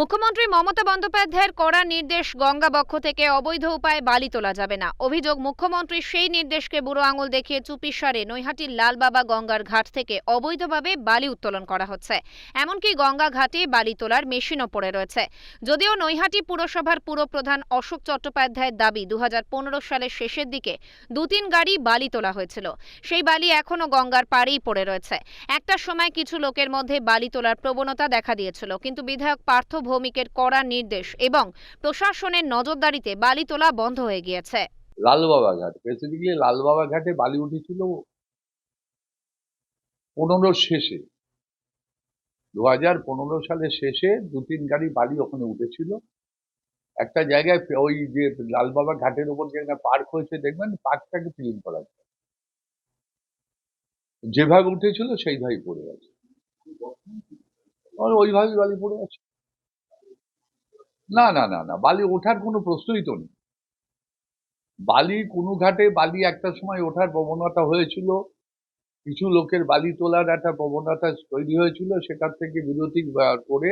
মুখ্যমন্ত্রী মমতা বন্দ্যোপাধ্যায়ের কড়া নির্দেশ গঙ্গা বক্ষ থেকে অবৈধ উপায়ে বালি তোলা যাবে না। অভিযোগ, মুখ্যমন্ত্রী সেই নির্দেশকে বুড়ো আঙুল দেখিয়ে চুপিসারে নৈহাটির লালবাবা গঙ্গার ঘাট থেকে অবৈধভাবে বালি উত্তোলন করা হচ্ছে। এমনকি গঙ্গা ঘাটে বালি তোলার মেশিনও পড়ে রয়েছে। যদিও নৈহাটি পুরসভার পুরপ্রধান অশোক চট্টোপাধ্যায়ের দাবি দু হাজার পনেরো সালের শেষের দিকে দু তিন গাড়ি বালি তোলা হয়েছিল। সেই বালি এখনও গঙ্গার পাড়েই পড়ে রয়েছে। একটা সময় কিছু লোকের মধ্যে বালি তোলার প্রবণতা দেখা দিয়েছিল, কিন্তু বিধায়ক পার্থ ভৌমিকের কড়া নির্দেশ এবং প্রশাসনের নজরদারিতে বালি তোলা বন্ধ হয়ে গিয়েছে। লালবাবা ঘাট। স্পেসিফিকলি লালবাবা ঘাটে বালি উঠেছিল পনেরো শেষে। দু হাজার পনেরো সালের শেষে দু তিন গাড়ি বালি ওখানে উঠেছিল। একটা জায়গায় ওই যে লালবাবা ঘাটের ওপর যেখানে পার্ক হয়েছে, দেখবেন পার্কটাকে ক্লিন করা যায়। যেভাবে উঠেছিল সেইভাবেই পড়ে আছে ওইভাবেই বালি পড়ে আছে না না না না, বালি ওঠার কোনো প্রশ্নই তো নেই। বালি কোনো ঘাটে বালি একটা সময় ওঠার প্রবণতা হয়েছিল। কিছু লোকের বালি তোলার একটা প্রবণতা তৈরি হয়েছিল সেটার থেকে বিরতি করে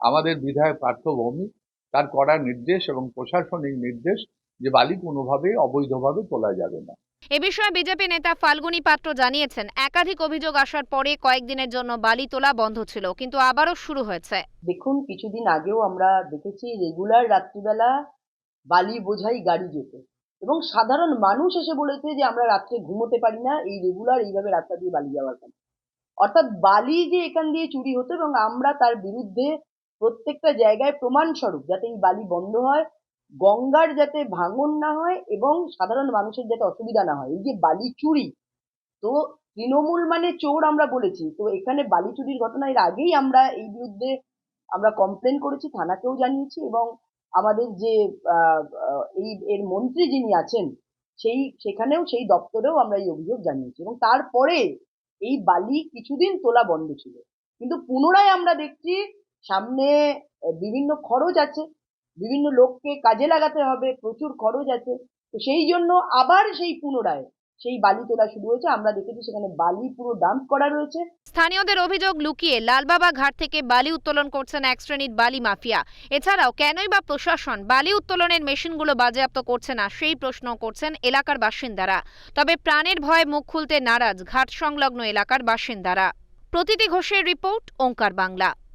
আমাদের বিধায়ক পার্থ ভৌমিক তার কড়া নির্দেশ এবং প্রশাসনিক নির্দেশ যে বালি কোনোভাবে অবৈধভাবে তোলা যাবে না। এ বিষয়ে বিজেপি নেতা ফাল্গুনী পাত্র জানিয়েছেন, একাধিক অভিযোগ আসার পরে কয়েকদিনের জন্য বালি তোলা বন্ধ ছিল, কিন্তু আবারও শুরু হয়েছে। দেখুন, কিছুদিন আগেও আমরা দেখেছি রেগুলার রাত্রিবেলা বালি বোঝাই গাড়ি যেত। এবং সাধারণ মানুষ এসে বলেছে যে, আমরা রাত্রে ঘুমোতে পারি না, এই রেগুলার এইভাবে রাস্তা দিয়ে বালি যাওয়ার কারণে অর্থাৎ বালি যে এখান দিয়ে চুরি হতো এবং আমরা তার বিরুদ্ধে প্রত্যেকটা জায়গায় প্রমাণস্বরূপ যাতে এই বালি বন্ধ হয় গঙ্গার যাতে ভাঙন না হয় এবং সাধারণ মানুষের যাতে অসুবিধা না হয়। এই যে বালি চুরি, তো তৃণমূল মানে চোর আমরা বলেছি। তো এখানে বালি চুরির ঘটনা, এর আগেই আমরা এই বিরুদ্ধে আমরা কমপ্লেন করেছি, থানাকেও জানিয়েছি এবং আমাদের যে এই এর মন্ত্রী যিনি আছেন, সেই, সেখানেও সেই দপ্তরেও আমরা এই অভিযোগ জানিয়েছি এবং তারপরে এই বালি কিছুদিন তোলা বন্ধ ছিল। কিন্তু পুনরায় আমরা দেখছি সামনে বিভিন্ন খরচ আছে। বিভিন্ন লোককে কাজে লাগাতে হবে, প্রচুর খরচ আছে। তো সেই জন্য আবার সেই পুনরায় সেই বালি তোলা শুরু হয়েছে। আমরা দেখেছি সেখানে বালি পুরো ডাম্প করা রয়েছে। স্থানীয়দের অভিযোগ লুকিয়ে লালবাবা ঘাট থেকে বালি উত্তোলন করছেন এক শ্রেণির বালি মাফিয়া। এছাড়াও কেনই বা প্রশাসন বালি উত্তোলনের মেশিনগুলো বাজেয়াপ্ত করছে না, সেই প্রশ্ন করছেন এলাকার বাসিন্দারা। তবে প্রাণের ভয়ে মুখ খুলতে নারাজ ঘাট সংলগ্ন এলাকার বাসিন্দারা। প্রতীতি ঘোষের রিপোর্ট ওঙ্কার বাংলা।